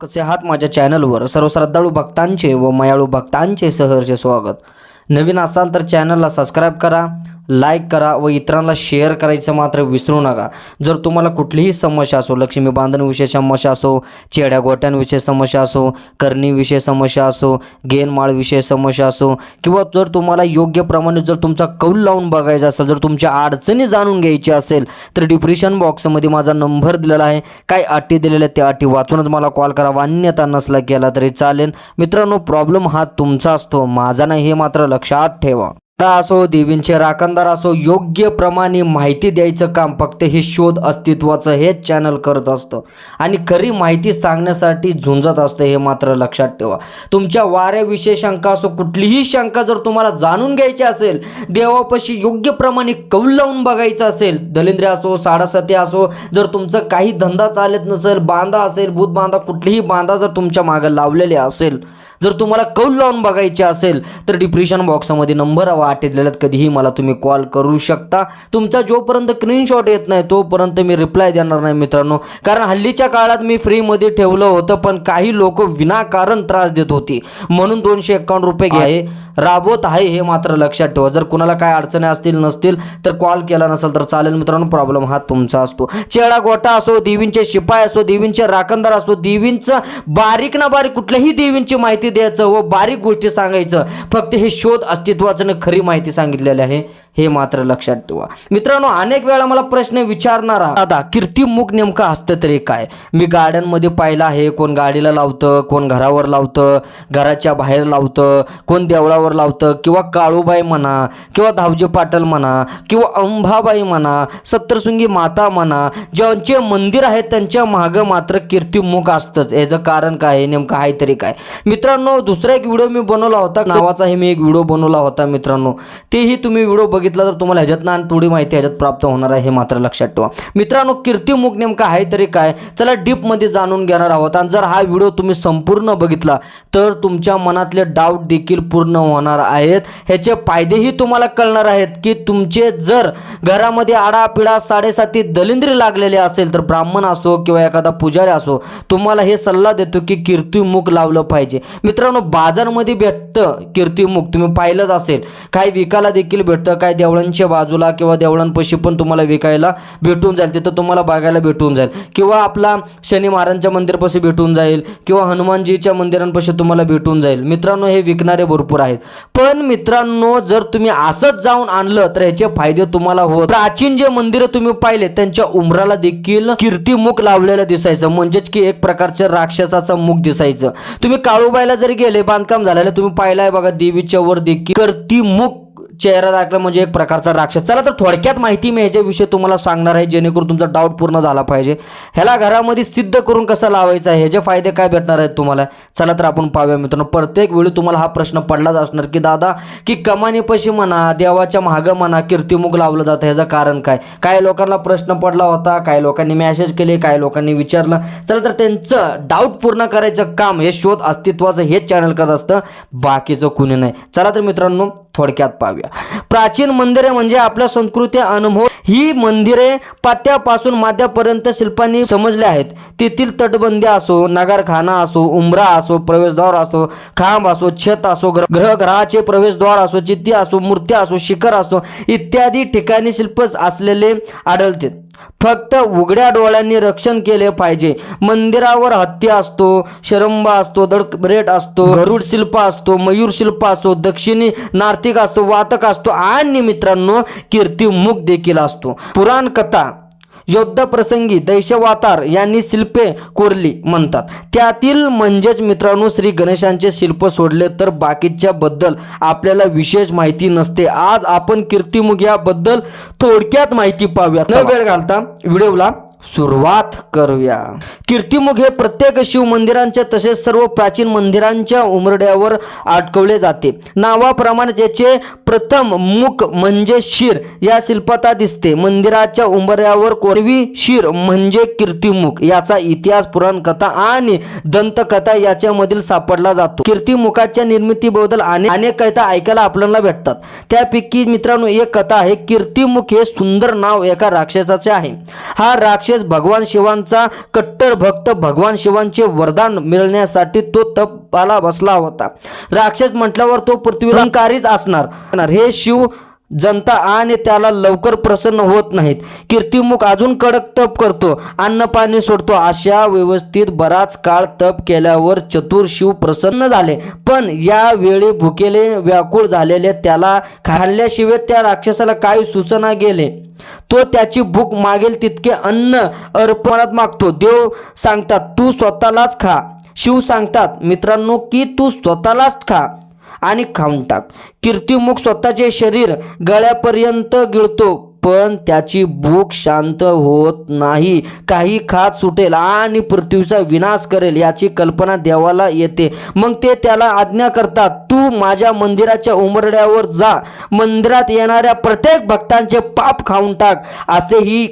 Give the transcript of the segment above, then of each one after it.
कसे आहात माझ्या चॅनलवर सर्व श्रद्धाळू भक्तांचे व मयाळू भक्तांचे सहर्ष स्वागत. नवीन असाल तर चॅनलला सबस्क्राईब करा लाईक करा व इतरांना शेअर करायचं मात्र विसरू नका. जर तुम्हाला कुठलीही समस्या असो लक्ष्मी बांधणीविषयी समस्या असो चेड्या गोट्यांविषयी समस्या असो करणीविषयी समस्या असो गेनमाळविषयी समस्या असो किंवा जर तुम्हाला योग्य प्रमाणे जर तुमचा कौल लावून बघायचा असेल जर तुमच्या अडचणी जाणून घ्यायची असेल तर डिप्रेशन बॉक्समध्ये माझा नंबर दिलेला आहे. काय अटी दिलेल्या त्या अटी वाचूनच मला कॉल करा. अन्यथा नसला केला तरी चालेल. मित्रांनो प्रॉब्लेम हा तुमचा असतो माझा नाही हे मात्र लक्षात ठेवा. असो देवींचे राखणदार असो योग्य प्रमाणे माहिती द्यायचं काम फक्त हे शोध अस्तित्वाचं हेच चॅनल करत असतं. आणि खरी माहिती सांगण्यासाठी झुंजत असतं हे मात्र लक्षात ठेवा. तुमच्या वाऱ्याविषयी शंका असो कुठलीही शंका जर तुम्हाला जाणून घ्यायची असेल देवापाशी योग्य प्रमाणे कौल लावून बघायचं असेल दलिंद्र असो साडासती असो जर तुमचं काही धंदा चालत नसेल बांधा असेल भूत बांधा कुठलीही बांधा जर तुमच्या मागं लावलेले असेल जर तुम्हाला कौल लावून बघायचे असेल तर डिप्रेशन बॉक्समध्ये नंबर हवा दिलेत कधीही मला तुम्ही कॉल करू शकता. तुमचा जोपर्यंत स्क्रीनशॉट येत नाही तोपर्यंत मी रिप्लाय देणार नाही मित्रांनो. कारण हल्लीच्या काळात मी फ्रीमध्ये ठेवलं होतं पण काही लोक विनाकारण त्रास देत होती. म्हणून दोनशे एकावन्न रुपये घ्याय राबवत आहे हे मात्र लक्षात ठेवा. जर कुणाला काय अडचणी असतील नसतील तर कॉल केला नसेल तर चालेल मित्रांनो. प्रॉब्लेम हा तुमचा असतो. चेडा गोटा असो देवींचे शिपाई असो देवींचे राखणदार असो देवींचं बारीक ना बारीक कुठल्याही देवींची माहिती द्यायचं व बारीक गोष्टी सांगायचं. फक्त हे शोध अस्तित्वाचं खरी माहिती सांगितलेली आहे हे मात्र लक्षात ठेवा. मित्रांनो अनेक वेळा मला प्रश्न विचारणारा दादा कीर्तिमुख नेमकं असतं तरी काय? मी गार्डनमध्ये पाहिलं आहे कोण गाडीला लावतं कोण घरावर लावतं घराच्या बाहेर लावतं कोण देवळावर लावतं किंवा काळूबाई म्हणा किंवा धावजे पाटल म्हणा किंवा अंबाबाई म्हणा सप्तशृंगी माता म्हणा ज्यांचे मंदिर आहेत त्यांच्या मागं मात्र कीर्तिमुख असतंच. याचं कारण काय? नेमकं आहे तरी काय? मित्रांनो दुसरा एक व्हिडिओ मी बनवला होता. नावाचाही मी एक व्हिडिओ बनवला होता मित्रांनो. तेही तुम्ही व्हिडिओ बघितला तर तुम्हाला ह्याच्यातनं आणि थोडी माहिती ह्याच्यात प्राप्त होणार आहे हे मात्र लक्षात ठेवा. मित्रांनो कीर्तिमुख नेमका आहे तरी काय? चला डीपमध्ये जाणून घेणार आहोत. आणि जर हा व्हिडिओ तुम्ही संपूर्ण बघितला तर तुमच्या मनातले डाऊट देखील पूर्ण होणार आहेत. ह्याचे फायदेही तुम्हाला कळणार आहेत की तुमचे जर घरामध्ये आडापिडा साडेसाती दलिंद्री लागलेले असेल तर ब्राह्मण असो किंवा एखादा पुजारी असो तुम्हाला हे सल्ला देतो की कीर्तिमुख लावलं पाहिजे. मित्रांनो बाजारमध्ये भेटतं कीर्तिमुख तुम्ही पाहिलंच असेल. काही विकायला देखील भेटतं. काय देवळांच्या बाजूला किंवा देवळांपाशी पण तुम्हाला विकायला भेटून जाईल. तिथं तुम्हाला बघायला भेटून जाईल. किंवा आपला शनी महाराजांच्या मंदिरपाशी भेटून जाईल. किंवा हनुमानजीच्या मंदिरांपाशी तुम्हाला भेटून जाईल. मित्रांनो हे विकणारे भरपूर आहेत. पण मित्रांनो जर तुम्ही असंच जाऊन आणलं तर याचे फायदे तुम्हाला होत. प्राचीन जे मंदिरं तुम्ही पाहिले त्यांच्या उमराला देखील कीर्तिमुख लावलेलं दिसायचं. म्हणजेच की एक प्रकारचं राक्षसाचं मुख दिसायचं. तुम्ही काळूबाईला जरी गेले बांधकाम झालेलं तुम्ही पाहिलाय बघा देवीच्या वर देखील कीर्तिमुख चेहरा दाखला म्हणजे एक प्रकारचा राक्षस. चला तर थोडक्यात माहिती मी ह्याच्याविषयी तुम्हाला सांगणार आहे जेणेकरून तुमचा डाऊट पूर्ण झाला पाहिजे. ह्याला घरामध्ये सिद्ध करून कसं लावायचं आहे ह्याचे फायदे काय भेटणार आहेत तुम्हाला? चला तर आपण पाहूया मित्रांनो. प्रत्येक वेळी तुम्हाला हा प्रश्न पडलाच असणार की दादा की कमानीपशी म्हणा देवाच्या मागं म्हणा कीर्तिमुख लावलं जातं ह्याचं कारण काय? काही लोकांना प्रश्न पडला होता काही लोकांनी मॅसेज केले काही लोकांनी विचारलं. चला तर त्यांचं डाऊट पूर्ण करायचं काम हे शोध अस्तित्वाचं हेच चॅनल करत असतं बाकीचं कुणी नाही. चला तर मित्रांनो थोडक्यात पाहूया. प्राचीन मंदिरे म्हणजे आपल्या संस्कृती अनुभव. ही मंदिरे पात्यापासून माद्यापर्यंत शिल्पांनी समजले आहेत. तेथील तटबंदी असो नगरखाना असो उंबरा असो प्रवेशद्वार असो खांब असो छत असो ग्रह ग्रहग्रहाचे प्रवेशद्वार असो चित्ती असो मूर्ती असो शिखर असो इत्यादी ठिकाणी शिल्प असलेले आढळते. फक्त उघड्या डोळ्यांनी रक्षण केले पाहिजे. मंदिरावर हत्ती असतो शरंबा असतो दडरेट असतो गरुड शिल्प असतो मयूर शिल्प असतो दक्षिणी नार्तिक असतो वातक असतो आणि मित्रांनो कीर्तिमुख देखील असतो. पुराण कथा योद्धा प्रसंगी दैशवातार यांनी शिल्पे कोरली म्हणतात. त्यातील म्हणजेच मित्रांनो श्री गणेशांचे शिल्प सोडले तर बाकीच्या बद्दल आपल्याला विशेष माहिती नसते. आज आपण कीर्तिमुख याबद्दल थोडक्यात माहिती पाहूया न वेळ घालता व्हिडिओला सुरुवात करूया. कीर्तिमुख हे प्रत्येक शिव मंदिरांच्या तसेच सर्व प्राचीन मंदिरांच्या उमरड्यावर अटकवले जाते. नावाप्रमाणे याचे प्रथम मुख म्हणजे शिर या शिल्पता दिसते. मंदिराच्या उंबऱ्यावर कोरवी शिर म्हणजे कीर्तिमुख याचा इतिहास पुराणकथा आणि दंतकथा याच्यामधील सापडला जातो. कीर्तिमुखाच्या निर्मितीबद्दल अनेक अनेक कथा ऐकायला आपल्याला भेटतात. त्यापैकी मित्रांनो एक कथा आहे कीर्तिमुख हे सुंदर नाव एका राक्षसाचे आहे. हा राक्षस राक्षस भगवान शिवांचा कट्टर भक्त भगवान शिवांचे वरदान मिळण्यासाठी तो तपाला बसला होता. राक्षस म्हटल्यावर तो पृथ्वीला असणार. हे शिव जनता आणि त्याला लवकर प्रसन्न होत नाहीत. कीर्तिमुख अजून कडक तप करतो अन्न पाणी सोडतो. अशा व्यवस्थित बराच काळ तप केल्यावर चतुर शिव प्रसन्न झाले. पण यावेळी भुकेले व्याकुळ झालेले त्याला खाल्ल्याशिवाय त्या राक्षसाला काही सूचना गेले. तो त्याची भूक मागेल तितके अन्न अर्पणात मागतो. देव सांगतात तू स्वतःलाच खा. शिव सांगतात मित्रांनो की तू स्वतःलाच खा. आणि खाऊन टाक. कीर्तिमुख स्वतःचे शरीर गळ्यापर्यंत गिळतो पण त्याची भूक शांत होत नाही. काही खात सुटेल आणि पृथ्वीचा विनाश करेल याची कल्पना देवाला येते. मग ते त्याला आज्ञा करतात तू माझ्या मंदिराच्या उमरड्यावर जा. मंदिरात येणाऱ्या प्रत्येक भक्तांचे पाप खाऊन टाक. असे ही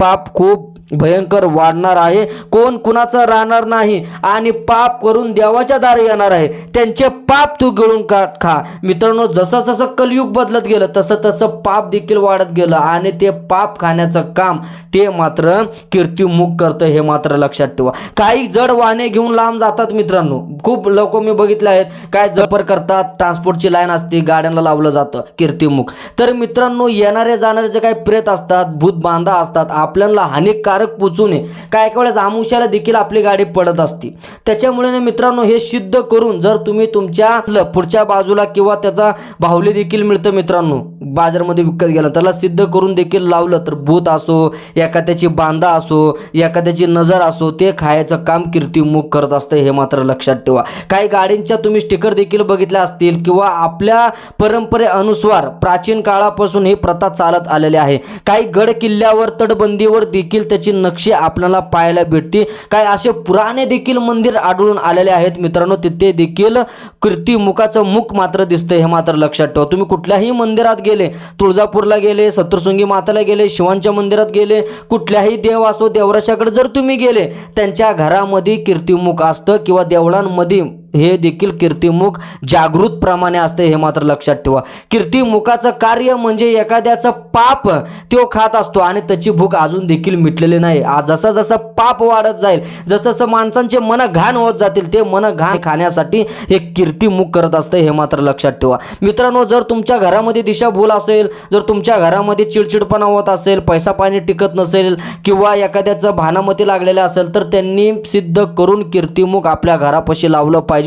पाप खूप भयंकर वाढणार आहे. कोण कुणाचं राहणार नाही आणि पाप करून देवाच्या दारे येणार आहे. त्यांचे पाप तू गिळून का खा. मित्रांनो जसं जसं कलयुग बदलत गेलं तसं तसं पाप देखील वाढत गेलं आणि ते पाप खाण्याचं काम ते मात्र कीर्तिमुख करतं हे मात्र लक्षात ठेवा. काही जड वाहने घेऊन लांब जातात मित्रांनो. खूप लोक मी बघितले आहेत. काय जपर करतात ट्रान्सपोर्टची लाईन असते गाड्यांना लावलं जातं कीर्तिमुख. तर मित्रांनो येणारे जाणारे जे काही प्रेत असतात भूत बांधा असतात आपल्याला हानिकारक पोचू नये. काय काय वेळेस आमुष्याला देखील आपली गाडी पडत असते. त्याच्यामुळे ना मित्रांनो हे सिद्ध करून जर तुम्ही तुमच्या पुढच्या बाजूला किंवा त्याचा बाहुली देखील मिळतं मित्रांनो बाजारमध्ये विकत गेलं त्याला सिद्ध करून देखील लावलं तर भूत असो एखाद्याची बांधा असो एखाद्याची नजर असो ते खायचं काम कीर्तिमुख करत असतं हे मात्र लक्षात ठेवा. काही गाडींच्या तुम्ही स्टिकर देखील बघितल्या असतील किंवा आपल्या परंपरेनुसार प्राचीन काळापासून ही प्रथा चालत आलेली आहे. काही गड किल्ल्यावर तटबंदीवर देखील त्याची नक्षी आपल्याला पाहायला भेटते. काय असे पुराणे देखील मंदिर आढळून आलेले आहेत? मित्रांनो तिथे देखील कीर्तिमुखाचं मुख मात्र दिसतं हे मात्र लक्षात ठेवा. तुम्ही कुठल्याही मंदिरात गेले तुळजापूरला गेले सत्रसुंगी माताला गेले शिवांच्या मंदिरात गेले कुठल्याही देव असो देवराशाकडे जर तुम्ही गेले त्यांच्या घरामध्ये कीर्तिमुख असतं किंवा देवळांमध्ये हे देखील कीर्तिमुख जागृतप्रमाणे असते हे मात्र लक्षात ठेवा. कीर्तिमुखाचं कार्य म्हणजे एखाद्याचं पाप तो खात असतो आणि त्याची भूक अजून देखील मिटलेली नाही. जसं जसं पाप वाढत जाईल जसं जसं माणसांचे मन घाण होत जातील ते मन घाण खाण्यासाठी हे कीर्तिमुख करत असतं हे मात्र लक्षात ठेवा. मित्रांनो जर तुमच्या घरामध्ये दिशाभूल असेल जर तुमच्या घरामध्ये चिडचिडपणा होत असेल पैसा पाणी टिकत नसेल किंवा एखाद्याचं भानामती लागलेलं असेल तर त्यांनी सिद्ध करून कीर्तिमुख आपल्या घरापाशी लावलं पाहिजे.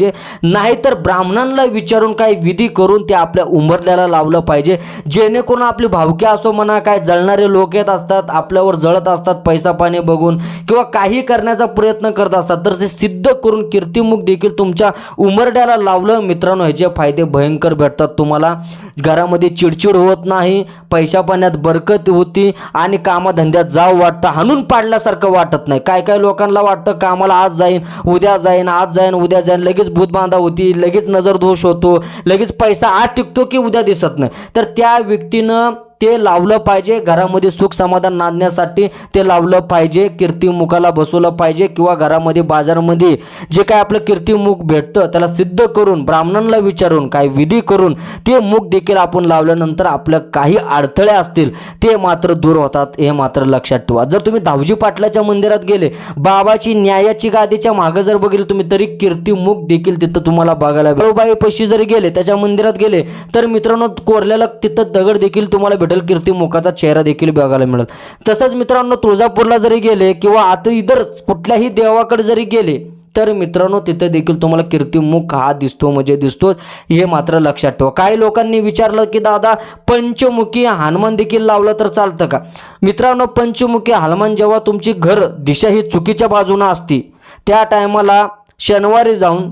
नाहीतर ब्राह्मणांना विचारून काही विधी करून ते आपल्या उंबरल्याला लावलं पाहिजे. जेणेकरून आपली भावकी असो म्हणा काय जळणारे लोक येत असतात आपल्यावर जळत असतात पैसा पाणी बघून किंवा काही करण्याचा प्रयत्न करत असतात तर ते सिद्ध करून कीर्तिमुख देखील तुमच्या उंबरड्याला लावलं. मित्रांनो ह्याचे फायदे भयंकर भेटतात तुम्हाला. घरामध्ये चिडचिड होत नाही पैशा पाण्यात बरकत होती आणि कामाधंद्यात जाव वाटतं हाणून पाडल्यासारखं वाटत नाही. काय काय लोकांना वाटतं कामाला आज जाईन उद्या जाईन आज जाईन उद्या जाईन लगेच भूत बांधा होती लगेच नजर दोष होतो लगेच पैसा आज टिकतो की उद्या दिसत नाही. तर त्या व्यक्तीनं ते लावलं पाहिजे. घरामध्ये सुख समाधान नांदण्यासाठी ते लावलं पाहिजे. कीर्तिमुखाला बसवलं पाहिजे किंवा घरामध्ये बाजारमध्ये जे काय आपलं कीर्तिमुख भेटतं त्याला सिद्ध करून ब्राह्मणांना विचारून काही विधी करून ते मुख देखील आपण लावल्यानंतर आपलं काही अडथळे असतील ते मात्र दूर होतात. हे मात्र लक्षात ठेवा. जर तुम्ही धावजी पाटलाच्या मंदिरात गेले बाबाची न्यायाची गादीच्या मागं जर बघितलं तुम्ही तरी कीर्तिमुख देखील तिथं तुम्हाला बघायला बाई पैशी जरी गेले त्याच्या मंदिरात गेले तर मित्रांनो कोरलेला तिथं दगड देखील तुम्हाला भेटेल कीर्तिमुखाचा चेहरा देखील बघायला मिळेल. तसंच मित्रांनो तुळजापूरला जरी गेले किंवा आता इतर कुठल्याही देवाकडे जरी गेले तर मित्रांनो तिथे देखील तुम्हाला कीर्तिमुख हा दिसतो म्हणजे दिसतो हे मात्र लक्षात ठेवा. काही लोकांनी विचारलं की दादा पंचमुखी हनुमान देखील लावलं तर चालतं का? मित्रांनो पंचमुखी हनुमान जेव्हा तुमची घर दिशा ही चुकीच्या बाजूनं असती त्या टायमाला शनिवारी जाऊन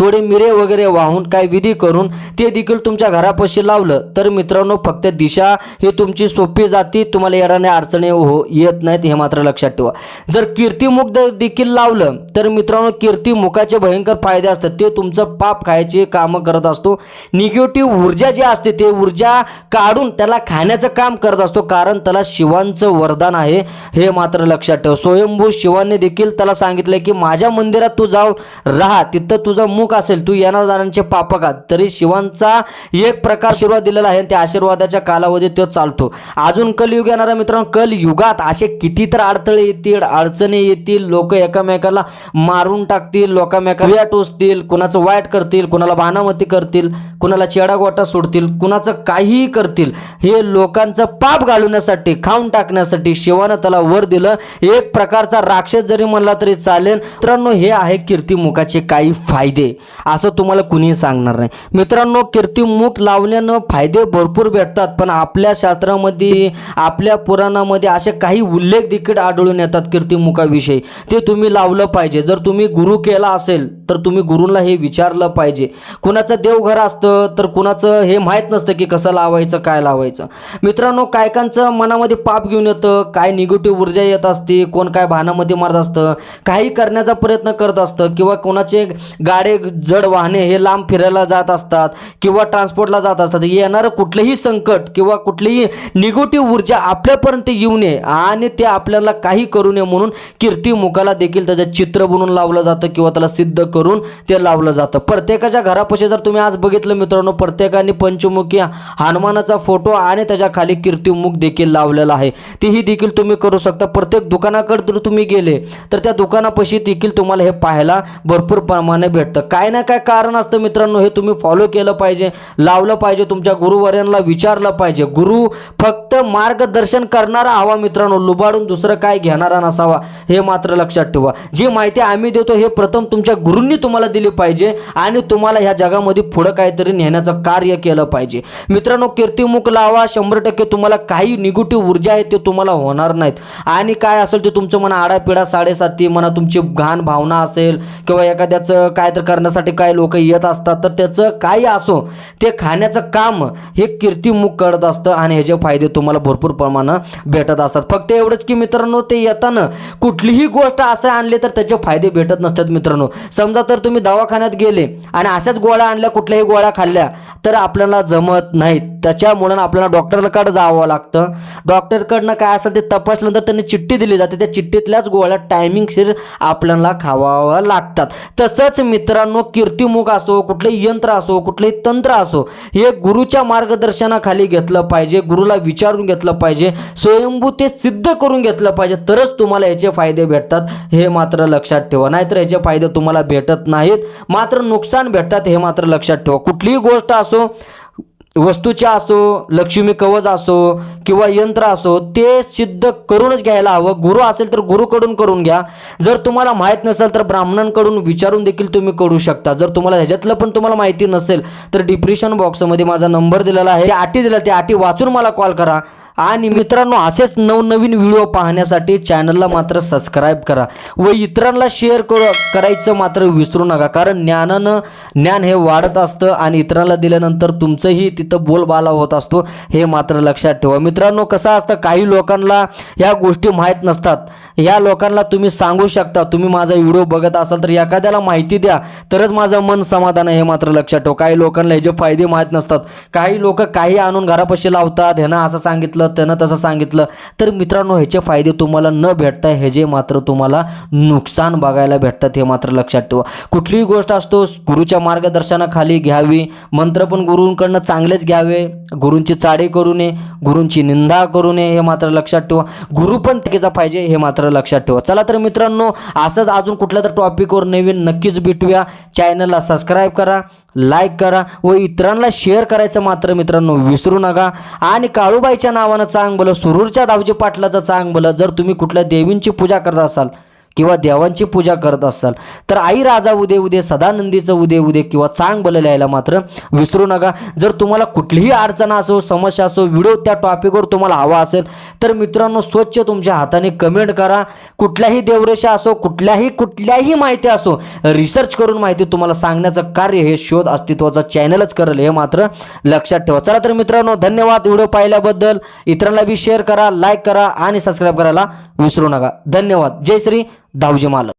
थोडे मिरे वगैरे वाहून काय विधी करून ते देखील तुमच्या घरापाशी लावलं. तर मित्रांनो फक्त दिशा ही तुमची सोपी जाती. तुम्हाला येणारे अडचणी हो येत नाहीत हे मात्र लक्षात ठेवा. जर कीर्तिमुख जर देखील लावलं तर मित्रांनो कीर्तिमुखाचे भयंकर फायदे असतात. ते तुमचं पाप खायचे कामं करत असतो. निगेटिव्ह ऊर्जा जी असते ते ऊर्जा काढून त्याला खाण्याचं काम करत असतो. कारण त्याला शिवांचं वरदान आहे हे मात्र लक्षात ठेव. स्वयंभू शिवाने देखील त्याला सांगितलं की माझ्या मंदिरात तू जाऊन राहा. तिथं तुझं मुख असेल तू येणार जाण्याचे पापक आहात. तरी शिवांचा एक प्रकार आशीर्वाद दिलेला आहे आणि त्या आशीर्वादाच्या कालावधीत तो चालतो. अजून कलयुग येणारा मित्रांनो कलयुगात असे किती तर अडथळे येतील अडचणी येतील लोक एकामेकाला मारून टाकतील लोकांमेका टोचतील कुणाचं वाईट करतील कुणाला भानामती करतील कुणाला चेडागोटा सोडतील कुणाचं काहीही करतील. हे लोकांचं पाप घालवण्यासाठी खाऊन टाकण्यासाठी शिवानं त्याला वर दिलं. एक प्रकारचा राक्षस जरी म्हणला तरी चालेल. मित्रांनो हे आहे कीर्तिमुखाचे काही फायदे. असं तुम्हाला कुणीही सांगणार नाही. मित्रांनो कीर्तिमुख लावल्यानं फायदे भरपूर भेटतात पण आपल्या शास्त्रामध्ये आपल्या पुराणामध्ये असे काही उल्लेख देखील आढळून येतात कीर्तिमुखाविषयी ते तुम्ही लावलं पाहिजे. जर तुम्ही गुरु केला असेल तर तुम्ही गुरुला हे विचारलं पाहिजे. कुणाचं देवघर असतं तर कुणाचं हे माहीत नसतं की कसं लावायचं काय लावायचं. मित्रांनो कायकांचं मनामध्ये पाप घेऊन येतं काय निगेटिव्ह ऊर्जा येत असते कोण काय भानामध्ये मारत असतं काही करण्याचा प्रयत्न करत असतं किंवा कोणाचे गाडे जड वाहने हे लांब फिरायला जात असतात किंवा ट्रान्सपोर्टला जात असतात. येणारं कुठलंही संकट किंवा कुठलीही निगेटिव्ह ऊर्जा आपल्यापर्यंत येऊ नये आणि ते आपल्याला काही करू नये म्हणून कीर्तिमुखाला देखील त्याचं चित्र बनवून लावलं जातं किंवा त्याला सिद्ध करून ते लावलं जातं. प्रत्येकाच्या घरापाशी जर तुम्ही आज बघितलं मित्रांनो प्रत्येकाने पंचमुखी हनुमानाचा फोटो आणि त्याच्याखाली कीर्तिमुख देखील लावलेला आहे. तेही देखील तुम्ही करू शकता. प्रत्येक दुकानाकडे जर तुम्ही गेले तर त्या दुकानापाशी देखील तुम्हाला हे पाहायला भरपूर प्रमाणे भेटतं. काय ना काय कारण असतं मित्रांनो हे तुम्ही फॉलो केलं पाहिजे लावलं पाहिजे तुमच्या गुरुवर्यांना विचारलं पाहिजे. गुरु फक्त मार्गदर्शन करणारा हवा मित्रांनो लुबाडून दुसरं काय घेणारा नसावा हे मात्र लक्षात ठेवा. जी माहिती आम्ही देतो हे प्रथम तुमच्या गुरूंनी तुम्हाला दिली पाहिजे आणि तुम्हाला ह्या जगामध्ये पुढं काहीतरी नेण्याचं कार्य केलं पाहिजे. मित्रांनो कीर्तिमुख लावा शंभर टक्के तुम्हाला काही निगेटिव्ह ऊर्जा आहे ते तुम्हाला होणार नाहीत. आणि काय असेल ते तुमचं म्हणा आडापिडा साडेसाती म्हणा तुमची घाण भावना असेल किंवा एखाद्याचं काय तर करण्यासाठी काय लोक येत असतात तर त्याचं काही असो ते खाण्याचं काम हे कीर्तिमुख करत असतं आणि ह्याचे फायदे तुम्हाला भरपूर प्रमाणात भेटत असतात. फक्त एवढंच की मित्रांनो ते येताना कुठलीही गोष्ट असं आणली तर त्याचे फायदे भेटत नसतात मित्रांनो. समजा तर तुम्ही दवाखान्यात गेले आणि अशाच गोळ्या आणल्या कुठल्याही गोळ्या खाल्ल्या तर आपल्याला जमत नाहीत. त्याच्यामुळे आपल्याला डॉक्टरकडे जावं लागतं. डॉक्टरकडनं काय असेल ते तपासल्यानंतर त्यांनी चिठ्ठी दिली जाते. त्या चिठ्ठीतल्याच गोळ्या टायमिंगशीर आपल्याला खावावं लागतात. तसंच मित्र मित्रांनो कीर्तिमुख असो कुठलंही यंत्र असो कुठलंही तंत्र असो हे गुरुच्या मार्गदर्शनाखाली घेतलं पाहिजे गुरुला विचारून घेतलं पाहिजे स्वयंभू ते सिद्ध करून घेतलं पाहिजे तरच तुम्हाला याचे फायदे भेटतात हे मात्र लक्षात ठेवा. नाहीतर याचे फायदे तुम्हाला भेटत नाहीत मात्र नुकसान भेटतात हे मात्र लक्षात ठेवा. कुठलीही गोष्ट असो वस्तूच्या असो लक्ष्मी कवच असो किंवा यंत्र असो ते सिद्ध करूनच घ्यायला हवं. गुरु असेल तर गुरुकडून करून घ्या. जर तुम्हाला माहीत नसेल तर ब्राह्मणांकडून विचारून देखील तुम्ही करू शकता. जर तुम्हाला ह्याच्यातलं पण तुम्हाला माहिती नसेल तर डिप्रेशन बॉक्समध्ये माझा नंबर दिलेला आहे. त्या अटी दिला त्या अटी वाचून मला कॉल करा. आणि मित्रांनो असेच नवनवीन व्हिडिओ पाहण्यासाठी चॅनलला मात्र सबस्क्राईब करा व इतरांना शेअर कर करायचं मात्र विसरू नका कारण ज्ञानानं ज्ञान हे वाढत असतं आणि इतरांना दिल्यानंतर तुमचंही तिथं बोलबाला होत असतो हे मात्र लक्षात ठेवा. मित्रांनो कसं असतं काही लोकांना या गोष्टी माहीत नसतात. या लोकांना तुम्ही सांगू शकता तुम्ही माझा व्हिडिओ बघत असाल तर एखाद्याला माहिती द्या तरच माझं मन समाधान आहे हे मात्र लक्षात ठेवा. काही लोकांना ह्याचे फायदे माहीत नसतात काही लोक काही आणून घरापाशी लावतात ह्यानं असं सांगितलं त्यानं तसं सांगितलं. तर मित्रांनो ह्याचे फायदे तुम्हाला न भेटता ह्याचे मात्र तुम्हाला नुकसान बघायला भेटतात हे मात्र लक्षात ठेवा. कुठलीही गोष्ट असतो गुरुच्या मार्गदर्शनाखाली घ्यावी. मंत्र पण गुरूंकडनं चांगलेच घ्यावे. गुरूंची चाडी करू नये गुरूंची निंदा करू नये हे मात्र लक्षात ठेवा. गुरु पण त्याचा पाहिजे हे मात्र लक्षात ठेवा. चला तर मित्रांनो असंच अजून कुठल्या तर टॉपिकवर नवीन नक्कीच भेटूया. चॅनलला सबस्क्राईब करा. लाईक करा व इतरांना शेअर करायचं मात्र मित्रांनो विसरू नका. आणि काळूबाईच्या नावानं चांग भलं सुरूरच्या दावजी पाटलाचं चांग भलं जर तुम्ही कुठल्या देवींची पूजा करत असाल किंवा देवांची पूजा करत असाल तर आई राजा उदे उदे सदानंदीचं उदे उदे किंवा चांग भलं लिहायला मात्र विसरू नका. जर तुम्हाला कुठलीही अडचण असो समस्या असो व्हिडिओ त्या टॉपिकवर तुम्हाला हवा असेल तर मित्रांनो स्वच्छ तुमच्या हाताने कमेंट करा. कुठल्याही देवरेषा असो कुठल्याही कुठल्याही माहिती असो रिसर्च करून माहिती तुम्हाला सांगण्याचं कार्य हे शोध अस्तित्वाचं चॅनलच करेल हे मात्र लक्षात ठेवा. चला तर मित्रांनो धन्यवाद व्हिडिओ पाहिल्याबद्दल. इतरांना बी शेअर करा लाईक करा आणि सबस्क्राईब करायला विसरू नका. धन्यवाद. जय श्री दावजी मालक.